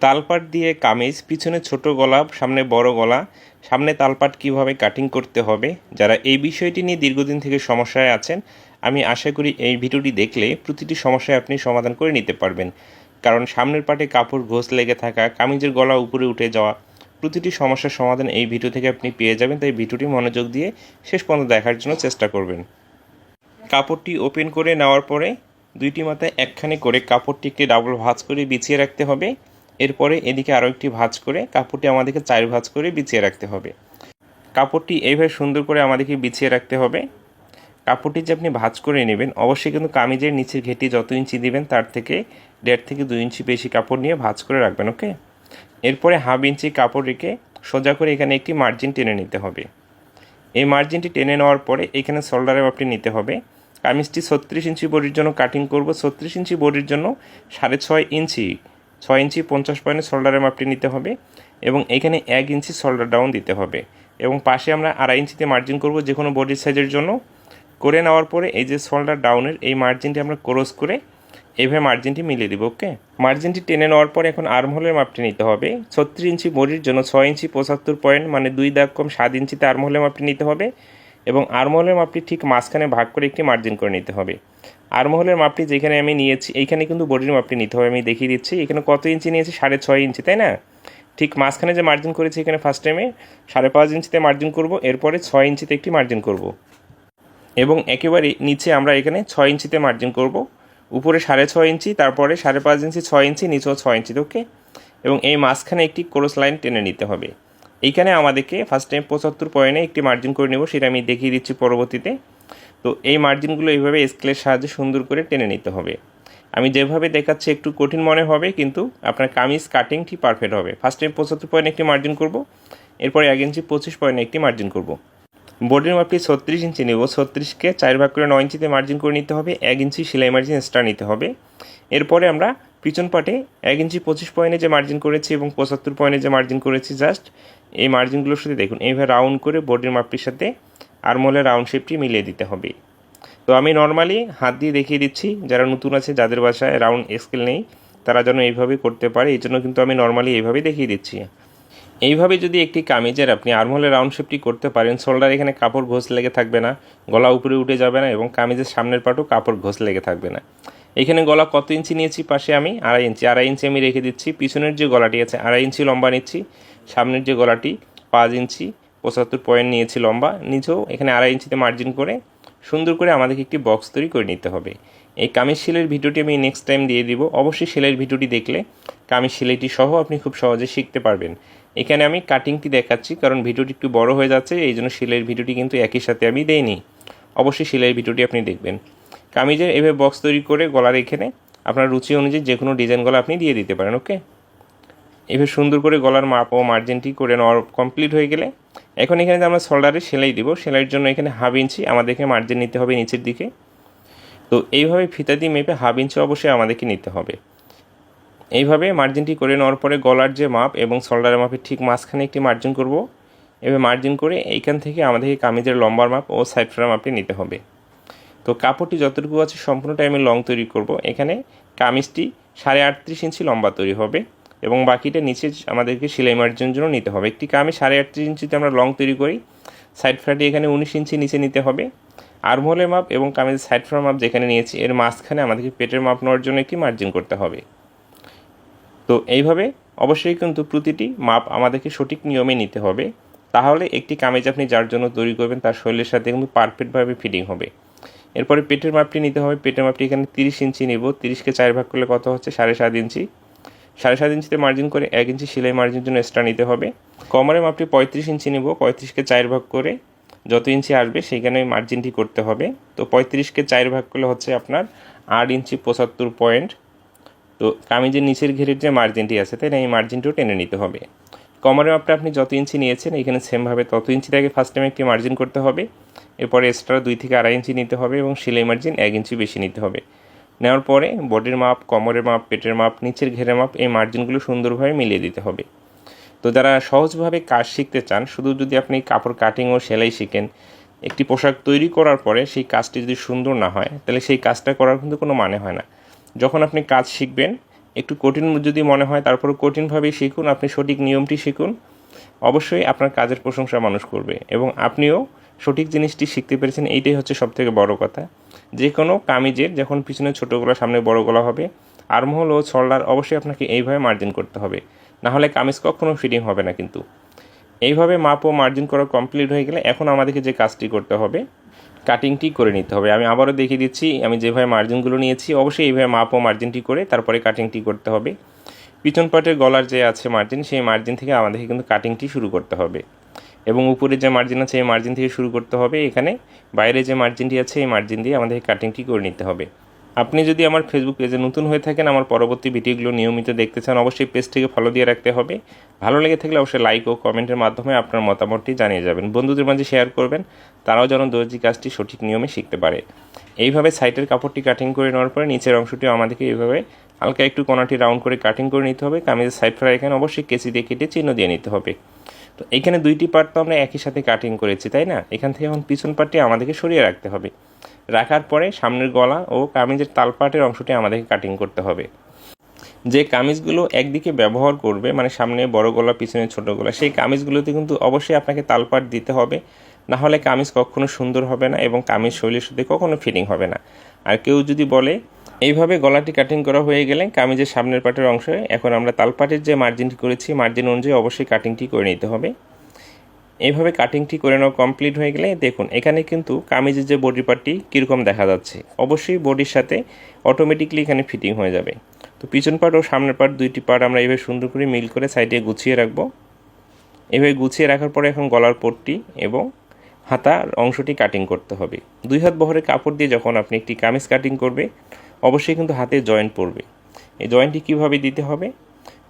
তালপাট দিয়ে কামিজ, পিছনে ছোট গলা, সামনে বড় গলা। সামনে তালপাট কীভাবে কাটিং করতে হবে? যারা এই বিষয়টি নিয়ে দীর্ঘদিন থেকে সমস্যায় আছেন, আমি আশা করি এই ভিডিওটি দেখলে প্রতিটি সমস্যায় আপনি সমাধান করে নিতে পারবেন। কারণ সামনের পাটে কাপড়, ঘোষ লেগে থাকা, কামিজের গলা উপরে উঠে যাওয়া, প্রতিটি সমস্যার সমাধান এই ভিডিও থেকে আপনি পেয়ে যাবেন। তাই ভিডিওটি মনোযোগ দিয়ে শেষ পর্যন্ত দেখার জন্য চেষ্টা করবেন। কাপড়টি ওপেন করে নেওয়ার পরে দুইটি মাথায় একখানে করে কাপড়টি একটি ডাবল ভাঁজ করে বিছিয়ে রাখতে হবে। এরপরে এদিকে আরও একটি ভাঁজ করে কাপড়টি আমাদেরকে চার ভাঁজ করে বিছিয়ে রাখতে হবে। কাপড়টি এইভাবে সুন্দর করে আমাদেরকে বিছিয়ে রাখতে হবে। কাপড়টি যে আপনি ভাঁজ করে নেবেন, অবশ্যই কিন্তু কামিজের নিচের ঘেটি যত ইঞ্চি দিবেন, তার থেকে দেড় থেকে দুই ইঞ্চি বেশি কাপড় নিয়ে ভাঁজ করে রাখবেন, ওকে? এরপরে হাফ ইঞ্চি কাপড় রেখে সোজা করে এখানে একটি মার্জিন টেনে নিতে হবে। এই মার্জিনটি টেনে নেওয়ার পরে এখানে শোল্ডারে মাপটি নিতে হবে। কামিজটি ছত্রিশ ইঞ্চি বডির জন্য কাটিং করব। ছত্রিশ ইঞ্চি বডির জন্য সাড়ে ছয় ইঞ্চি ছয় ইঞ্চি পঞ্চাশ পয়েন্টের শোল্ডারের মাপটি নিতে হবে এবং এখানে এক ইঞ্চি শোল্ডার ডাউন দিতে হবে এবং পাশে আমরা আড়াই ইঞ্চিতে মার্জিন করব যে কোনো বডির সাইজের জন্য। করে নেওয়ার পরে এই যে শোল্ডার ডাউনের এই মার্জিনটি আমরা ক্রস করে এইভাবে মার্জিনটি মিলিয়ে দিব ওকে মার্জিনটি টেনে নেওয়ার পরে এখন আর্মহোলের মাপটি নিতে হবে। ছত্রিশ ইঞ্চি বডির জন্য ছয় ইঞ্চি পঁচাত্তর পয়েন্ট মানে দুই দাগ কম সাত ইঞ্চিতে আর্মহোলের মাপটি নিতে হবে এবং আর্মহোলের মাপটি ঠিক মাঝখানে ভাগ করে একটি মার্জিন করে নিতে হবে। আর্মহোলের মাপটি যেখানে আমি নিয়েছি, এইখানে কিন্তু বডির মাপটি নিতে হবে, আমি দেখিয়ে দিচ্ছি। এখানে কত ইঞ্চি নিয়েছি? সাড়ে ছয় ইঞ্চি, তাই না? ঠিক মাঝখানে যে মার্জিন করেছি এখানে ফার্স্ট টাইমে সাড়ে পাঁচ ইঞ্চিতে মার্জিন করব, এরপরে ছয় ইঞ্চিতে একটি মার্জিন করব। এবং একেবারে নিচে আমরা এখানে ছয় ইঞ্চিতে মার্জিন করব। উপরে সাড়ে ছয় ইঞ্চি, তারপরে সাড়ে পাঁচ ইঞ্চি, ছয় ইঞ্চি, নিচেও ছয় ইঞ্চি, ওকে? এবং এই মাঝখানে একটি ক্রস লাইন টেনে নিতে হবে। এইখানে আমাদেরকে ফার্স্ট টাইম পঁচাত্তর পয়েন্টে একটি মার্জিন করে নেব, সেটা আমি দেখিয়ে দিচ্ছি পরবর্তীতে। তো এই মার্জিনগুলো এইভাবে স্কেলের সাহায্যে সুন্দর করে টেনে নিতে হবে। আমি যেভাবে দেখাচ্ছি একটু কঠিন মনে হবে, কিন্তু আপনার কামিজ কাটিংটি পারফেক্ট হবে। ফার্স্ট টাইম পঁচাত্তর পয়েন্ট একটি মার্জিন করব, এরপরে এক ইঞ্চি পঁচিশ পয়েন্টে একটি মার্জিন করব। বোর্ডের মাপটি ছত্রিশ ইঞ্চি নেব ছত্রিশকে চার ভাগ করে নয় ইঞ্চিতে মার্জিন করে নিতে হবে, এক ইঞ্চি সেলাই মার্জিন এক্সট্রা নিতে হবে। এরপরে আমরা পিছন পাটে এক ইঞ্চি পঁচিশ পয়েন্টে যে মার্জিন করেছি এবং পঁচাত্তর পয়েন্টে যে মার্জিন করেছি জাস্ট এই মার্জিনগুলোর সাথে দেখুন, এইভাবে রাউন্ড করে বোর্ডের মাপটির সাথে আরমোলের রাউন্ড শেপটি মিলিয়ে দিতে হবে। তো আমি নর্মালি হাত দিয়ে দেখিয়ে দিচ্ছি, যারা নতুন আছে, যাদের বাসায় রাউন্ড স্কেল নেই, তারা যেন এইভাবেই করতে পারে, এই জন্য কিন্তু আমি নর্মালি এইভাবেই দেখিয়ে দিচ্ছি। এইভাবে যদি একটি কামিজের আপনি আর্মহোলের রাউন্ড শেপটি করতে পারেন শোল্ডার এখানে কাপড় ঘোষ লেগে থাকবে না, গলা উপরে উঠে যাবে না এবং কামিজের সামনের পাটও কাপড় ঘোষ লেগে থাকবে না। এখানে গলা কত ইঞ্চি নিয়েছি? পাশে আমি আড়াই ইঞ্চি। আড়াই ইঞ্চি আমি রেখে দিচ্ছি। পিছনের যে গলাটি আছে, আড়াই ইঞ্চি লম্বা নিচ্ছি। সামনের যে গলাটি, পাঁচ ইঞ্চি। পঁচাত্তর পয়েন্ট নিয়েছি লম্বা নিচেও এখানে আড়াই ইঞ্চিতে মার্জিন করে সুন্দর করে আমাদেরকে একটি বক্স তৈরি করে নিতে হবে। এই কামিজ সেলের ভিডিওটি আমি নেক্সট টাইম দিয়ে দিব। অবশ্যই সেলাইয়ের ভিডিওটি দেখলে কামিজ সেলাইটি সহ আপনি খুব সহজে শিখতে পারবেন। এখানে আমি কাটিংটি দেখাচ্ছি, কারণ ভিডিওটি একটু বড় হয়ে যাচ্ছে, এই জন্য সেলাইয়ের ভিডিওটি কিন্তু একই সাথে আমি দেইনি। অবশ্যই সেলাইয়ের ভিডিওটি আপনি দেখবেন। কামিজের এভাবে বক্স তৈরি করে গলার এখানে আপনার রুচি অনুযায়ী যে কোনো ডিজাইন গলা আপনি দিয়ে দিতে পারেন ওকে এভাবে সুন্দর করে গলার মাপ ও মার্জিনটি করে নেওয়ার কমপ্লিট হয়ে গেলে এখন এখানে আমরা শোল্ডারে সেলাই দিব, সেলাইয়ের জন্য এখানে হাফ ইঞ্চি আমাদেরকে মার্জিন নিতে হবে নিচের দিকে। তো এইভাবে ফিতা দিয়ে মেপে হাফ ইঞ্চি অবশ্যই আমাদেরকে নিতে হবে। এইভাবে মার্জিনটি করে নেওয়ার পরে গলার যে মাপ এবং শোল্ডারের মাপের ঠিক মাঝখানে একটি মার্জিন করব। এভাবে মার্জিন করে এইখান থেকে আমাদেরকে কামিজের লম্বার মাপ ও সাইড ফ্রার মাপটি নিতে হবে। তো কাপড়টি যতটুকু আছে সম্পূর্ণটা আমি লং তৈরি করব। এখানে কামিজটি সাড়ে আটত্রিশ ইঞ্চি লম্বা তৈরি হবে। এবং বাকিটা নিচে আমাদেরকে সেলাই মার্জিনের জন্য নিতে হবে। একটি কামিজ সাড়ে আটত্রিশ ইঞ্চিতে আমরা লং তৈরি করি। সাইড ফ্রাটি এখানে উনিশ ইঞ্চি নিচে নিতে হবে। আর্মহোলের মাপ এবং কামিজের সাইড ফ্রার মাপ যেখানে নিয়েছি, এর মাঝখানে আমাদেরকে পেটের মাপ নেওয়ার জন্য একটি মার্জিন করতে হবে। তো এইভাবে অবশ্যই কিন্তু প্রতিটি মাপ আমাদেরকে সঠিক নিয়মে নিতে হবে। তাহলে একটি কামিজ আপনি যার জন্য তৈরি করবেন, তার শরীরের সাথে কিন্তু পারফেক্টভাবে ফিটিং হবে। এরপরে পেটের মাপটি নিতে হবে। পেটের মাপটি এখানে তিরিশ ইঞ্চি নেব। তিরিশকে চার ভাগ করলে কত হচ্ছে? সাড়ে সাত ইঞ্চি। সাড়ে সাত ইঞ্চিতে মার্জিন করে এক ইঞ্চি সেলাই মার্জিনের জন্য এক্সট্রা নিতে হবে। কমারের মাপটি পঁয়ত্রিশ ইঞ্চি নেব, পঁয়ত্রিশকে চার ভাগ করে যত ইঞ্চি আসবে সেইখানে ওই মার্জিনটি করতে হবে। তো পঁয়ত্রিশকে চার ভাগ করলে হচ্ছে আপনার আট ইঞ্চি পঁচাত্তর পয়েন্ট তো কামিজের নিচের ঘেরের যে মার্জিনটি আছে, তাই না, এই মার্জিনটিও টেনে নিতে হবে। কমারের মাপটা আপনি যত ইঞ্চি নিয়েছেন, এখানে সেমভাবে তত ইঞ্চি থেকে ফার্স্ট টাইম একটি মার্জিন করতে হবে। এরপরে এক্সট্রা দুই থেকে আড়াই ইঞ্চি নিতে হবে এবং সেলাই মার্জিন এক ইঞ্চি বেশি নিতে হবে। নেওয়ার পরে বডির মাপ, কোমরের মাপ, পেটের মাপ, নিচের ঘেরে মাপ এই মার্জিনগুলো সুন্দরভাবে মিলিয়ে দিতে হবে। তো যারা সহজভাবে কাজ শিখতে চান, শুধু যদি আপনি কাপড় কাটিং ও সেলাই শিখেন, একটি পোশাক তৈরি করার পরে সেই কাজটি যদি সুন্দর না হয়, তাহলে সেই কাজটা করার কিন্তু কোনো মানে হয় না। যখন আপনি কাজ শিখবেন, একটু কঠিন যদি মনে হয় তারপরে কঠিনভাবেই শিখুন, আপনি সঠিক নিয়মটি শিখুন, অবশ্যই আপনার কাজের প্রশংসা মানুষ করবে এবং আপনিও সঠিক জিনিসটি শিখতে পেরেছেন, এইটাই হচ্ছে সবথেকে বড় কথা। যে কোনো কামিজের যখন পিছনে ছোটো গলা সামনে বড় গলা হবে, আর্মহোল ও শোল্ডার অবশ্যই আপনাকে এইভাবে মার্জিন করতে হবে। না হলে কামিজ কখনো ফিটিং হবে না কিন্তু। এইভাবে মাপ ও মার্জিন করা কমপ্লিট হয়ে গেলে এখন আমাদেরকে যে কাজটি করতে হবে, কাটিংটি করে নিতে হবে। আমি আবারও দেখিয়ে দিচ্ছি, আমি যেভাবে মার্জিনগুলো নিয়েছি, অবশ্যই এইভাবে মাপ ও মার্জিনটি করে তারপরে কাটিংটি করতে হবে। পিছন পাটের গলার যে আছে মার্জিন, সেই মার্জিন থেকে আমাদেরকে কিন্তু কাটিংটি শুরু করতে হবে। এবং উপরে যে মার্জিন আছে, এই মার্জিন থেকে শুরু করতে হবে এখানে। বাইরে যে মার্জিনটি আছে, এই মার্জিন দিয়ে আমাদের কাটিংটি করে নিতে হবে। আপনি যদি আমার ফেসবুক পেজে নতুন হয়ে থাকেন, আমার পরবর্তী ভিডিওগুলো নিয়মিত দেখতে চান, অবশ্যই পেজটিকে ফলো দিয়ে রাখতে হবে। ভালো লেগে থাকলে অবশ্যই লাইক ও কমেন্টের মাধ্যমে আপনার মতামতটি জানিয়ে যাবেন। বন্ধুদের মাঝে শেয়ার করবেন, তারাও যেন দর্জি কাজটি সঠিক নিয়মে শিখতে পারে। এইভাবে সাইটের কাপড়টি কাটিং করে নেওয়ার পরে নিচের অংশটিও আমাদেরকে এইভাবে হালকা একটু কোনাটি রাউন্ড করে কাটিং করে নিতে হবে। কামিজের সাইড ফ্রাই এখানে অবশ্যই কেসি দিয়ে কেটে চিহ্ন দিয়ে নিতে হবে। তো এখানে দুইটি পার্ট তো আমরা একই সাথে কাটিং করেছি, তাই না? এখান থেকে এখন পিছন পার্টটি আমাদেরকে সরিয়ে রাখতে হবে। রাখার পরে সামনের গলা ও কামিজের তালপাটের অংশটি আমাদেরকে কাটিং করতে হবে। যে কামিজগুলো একদিকে ব্যবহার করবে মানে সামনে বড় গলা, পিছনে ছোট গলা, সেই কামিজগুলোতে কিন্তু অবশ্যই আপনাকে তাল তালপাট দিতে হবে। না হলে কামিজ কখনো সুন্দর হবে না এবং কামিজ শৈলীর সাথে কখনো ফিটিং হবে না। আর কেউ যদি বলে এইভাবে গলাটি কাটিং করা হয়ে গেলে কামিজের সামনের পাটের অংশে এখন আমরা তালপাটের যে মার্জিনটি করেছি মার্জিন অনুযায়ী অবশ্যই কাটিংটি করে নিতে হবে। এইভাবে কাটিংটি করে নেওয়া কমপ্লিট হয়ে গেলে দেখুন, এখানে কিন্তু কামিজের যে বডি পার্টটি কীরকম দেখা যাচ্ছে। অবশ্যই বডির সাথে অটোমেটিকলি এখানে ফিটিং হয়ে যাবে। তো পিছন পার্ট ও সামনের পার্ট দুইটি পার্ট আমরা এইভাবে সুন্দর করে মিল করে সাইডে গুছিয়ে রাখব। এভাবে গুছিয়ে রাখার পরে এখন গলার পট্টি এবং হাতার অংশটি কাটিং করতে হবে। দুই হাত বহরে কাপড় দিয়ে যখন আপনি একটি কামিজ কাটিং করবে অবশ্যই কিন্তু হাতে জয়েন্ট পড়বে। এই জয়েন্টটি কীভাবে দিতে হবে?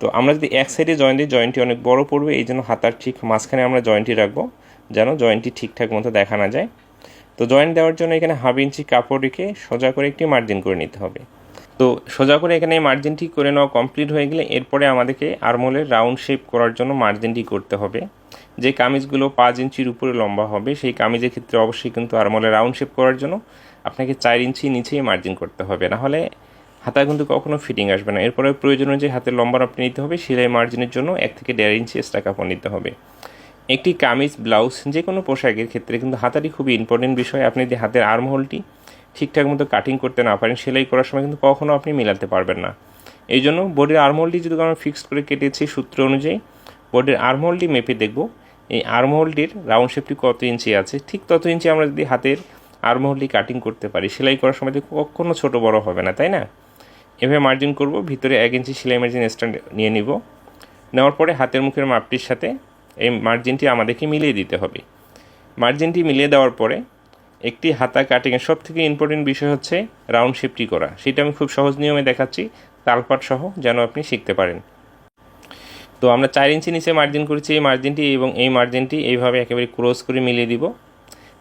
তো আমরা যদি এক সাইডে জয়েন্ট দিই জয়েন্টটি অনেক বড় পড়বে, এই জন্য হাতার ঠিক মাঝখানে আমরা জয়েন্টটি রাখব, যেন জয়েন্টটি ঠিকঠাক মতো দেখা না যায়। তো জয়েন্ট দেওয়ার জন্য এখানে হাফ ইঞ্চি কাপড় রেখে সোজা করে একটি মার্জিন করে নিতে হবে। তো সোজা করে এখানে মার্জিনটি করে নেওয়া কমপ্লিট হয়ে গেলে এরপরে আমাদেরকে আরমোলের রাউন্ড শেপ করার জন্য মার্জিনটি করতে হবে। যে কামিজগুলো পাঁচ ইঞ্চির উপরে লম্বা হবে, সেই কামিজের ক্ষেত্রে অবশ্যই কিন্তু আরমোলের রাউন্ড শেপ করার জন্য আপনাকে চার ইঞ্চি নিচেই মার্জিন করতে হবে। নাহলে হাতা কিন্তু কখনো ফিটিং আসবে না। এরপরে প্রয়োজন অনুযায়ী হাতের লম্বা আপনি নিতে হবে, সেলাই মার্জিনের জন্য এক থেকে দেড় ইঞ্চি এক্সট্রা কাপড় নিতে হবে। একটি কামিজ ব্লাউজ যে কোনো পোশাকের ক্ষেত্রে কিন্তু হাতাটি খুবই ইম্পর্টেন্ট বিষয়। আপনি যদি হাতের আর্মহোলটি ঠিকঠাক মতো কাটিং করতে না পারেন, সেলাই করার সময় কিন্তু কখনও আপনি মিলাতে পারবেন না। এই জন্য বডির আর্মহোলটি যদি আমরা ফিক্সড করে কেটেছি সূত্র অনুযায়ী বডির আর্মহোলটি মেপে দেখব, এই আর্মহোলটির রাউন্ড শেপটি কত ইঞ্চি আছে। ঠিক তত ইঞ্চি আমরা যদি হাতের আর্মহোলটি কাটিং করতে পারি। সেলাই করার সময় কখনো ছোটো বড় হবে না, তাই না? এভাবে মার্জিন করব, ভিতরে এক ইঞ্চি সেলাই মার্জিন স্ট্যান্ড নিয়ে নিব। নেওয়ার পরে হাতের মুখের মাপটির সাথে এই মার্জিনটি আমাদেরকে মিলিয়ে দিতে হবে। মার্জিনটি মিলিয়ে দেওয়ার পরে একটি হাতা কাটিংয়ের সব থেকে ইম্পর্টেন্ট বিষয় হচ্ছে রাউন্ড শেপটি করা। সেটা আমি খুব সহজ নিয়মে দেখাচ্ছি, তালপাট সহ যেন আপনি শিখতে পারেন। তো আমরা চার ইঞ্চি নিচে মার্জিন করেছি, এই মার্জিনটি এবং এই মার্জিনটি এইভাবে একেবারে ক্রস করে মিলিয়ে দিব।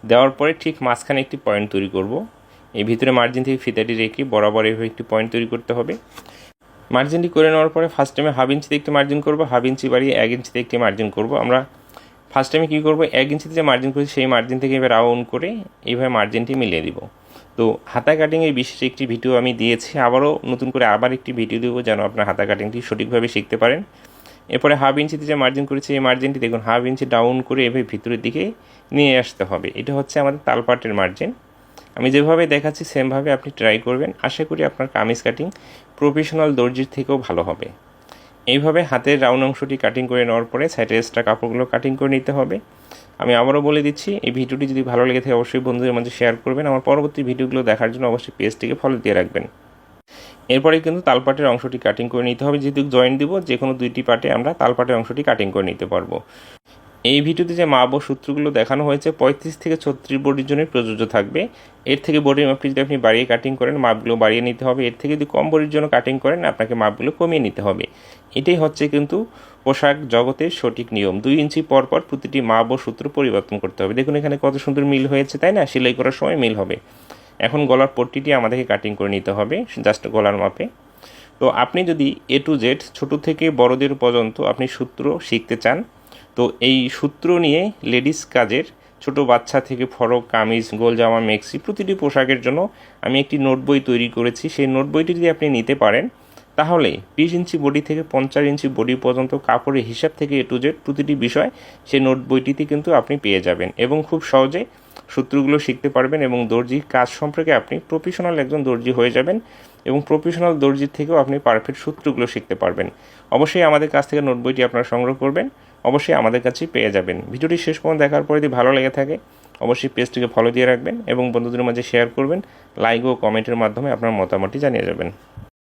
দেওয়ার পরে ঠিক মাঝখানে একটি পয়েন্ট তৈরি করব। এই ভিতরে মার্জিন থেকে ফিতাটি রেখে বরাবর এভাবে একটি পয়েন্ট তৈরি করতে হবে। মার্জিনটি করে নেওয়ার পরে ফার্স্ট টাইমে হাফ ইঞ্চিতে একটি মার্জিন করব হাফ ইঞ্চি বাড়িয়ে এক ইঞ্চিতে একটি মার্জিন করব। আমরা ফার্স্ট টাইমে কী করব, এক ইঞ্চিতে যে মার্জিন করেছি সেই মার্জিন থেকে এবার রাউন্ড করে এইভাবে মার্জিনটি মিলিয়ে দিব। তো হাতা কাটিংয়ের বিশেষ একটি ভিডিও আমি দিয়েছি, আবারও নতুন করে আবার একটি ভিডিও দেবো যেন আপনার হাতা কাটিংটি সঠিকভাবে শিখতে পারেন। এরপরে হাফ ইঞ্চিতে যে মার্জিন করেছি, এই মার্জিনটি দেখুন হাফ ইঞ্চি ডাউন করে এভাবে ভিতরের দিকে নিয়ে আসতে হবে। এটা হচ্ছে আমাদের তালপাটের মার্জিন আমি যেভাবে দেখাচ্ছি সেমভাবে আপনি ট্রাই করবেন। আশা করি আপনার কামিজ কাটিং প্রফেশনাল দর্জির থেকেও ভালো হবে। এইভাবে হাতের রাউন্ড অংশটি কাটিং করে নেওয়ার পরে সাইডের এক্সট্রা কাপড়গুলো কাটিং করে নিতে হবে। আমি আবারও বলে দিচ্ছি, এই ভিডিওটি যদি ভালো লেগে থাকে, অবশ্যই বন্ধুদের মাঝে শেয়ার করবেন। আমার পরবর্তী ভিডিওগুলো দেখার জন্য অবশ্যই পেজটিকে ফলো দিয়ে রাখবেন। এরপরে কিন্তু তালপাটের অংশটি কাটিং করে নিতে হবে। যেহেতু জয়েন্ট দিব যে কোনো দুইটি পার্টে আমরা তালপাটের অংশটি কাটিং করে নিতে পারব। এই ভিডিওতে যে মাপ ও সূত্রগুলো দেখানো হয়েছে, পঁয়ত্রিশ থেকে ছত্রিশ বডির জন্যই প্রযোজ্য থাকবে। এর থেকে বডির মাপটি যদি আপনি বাড়িয়ে কাটিং করেন, মাপগুলো বাড়িয়ে নিতে হবে। এর থেকে যদি কম বডির জন্য কাটিং করেন, আপনাকে মাপগুলো কমিয়ে নিতে হবে। এটাই হচ্ছে কিন্তু পোশাক জগতের সঠিক নিয়ম। দুই ইঞ্চি পর পর প্রতিটি মাপ ও সূত্র পরিবর্তন করতে হবে। দেখুন এখানে কত সুন্দর মিল হয়েছে, তাই না? সেলাই করার সময় মিল হবে। এখন গলার পট্টিটি আমাদেরকে কাটিং করে নিতে হবে জাস্ট গলার মাপে। তো আপনি যদি এ টু জেড ছোটো থেকে বড়দের পর্যন্ত আপনি সূত্র শিখতে চান, তো এই সূত্র নিয়ে লেডিস কাজের ছোট বাচ্চা থেকে ফরক, কামিজ, গোল জামা মেক্সি প্রতিটি পোশাকের জন্য আমি একটি নোট বই তৈরি করেছি। সেই নোট বইটি যদি আপনি নিতে পারেন, তাহলে বিশ ইঞ্চি বডি থেকে পঞ্চাশ ইঞ্চি বডি পর্যন্ত কাপড়ের হিসাব থেকে এ টু জেড প্রতিটি বিষয় সেই নোট বইটিতে কিন্তু আপনি পেয়ে যাবেন এবং খুব সহজে সূত্রগুলো শিখতে পারবেন এবং দর্জি কাজ সম্পর্কে আপনি প্রফেশনাল একজন দর্জি হয়ে যাবেন এবং প্রফেশনাল দর্জির থেকেও আপনি পারফেক্ট সূত্রগুলো শিখতে পারবেন। অবশ্যই আমাদের কাছ থেকে নোট বইটি আপনারা সংগ্রহ করবেন, অবশ্যই আমাদের কাছেই পেয়ে যাবেন। ভিডিওটি শেষ পর্যন্ত দেখার পরে যদি ভালো লেগে থাকে, অবশ্যই পেজটিকে ফলো দিয়ে রাখবেন এবং বন্ধুদের মাঝে শেয়ার করবেন লাইক ও কমেন্টের মাধ্যমে আপনার মতামতটি জানিয়ে যাবেন।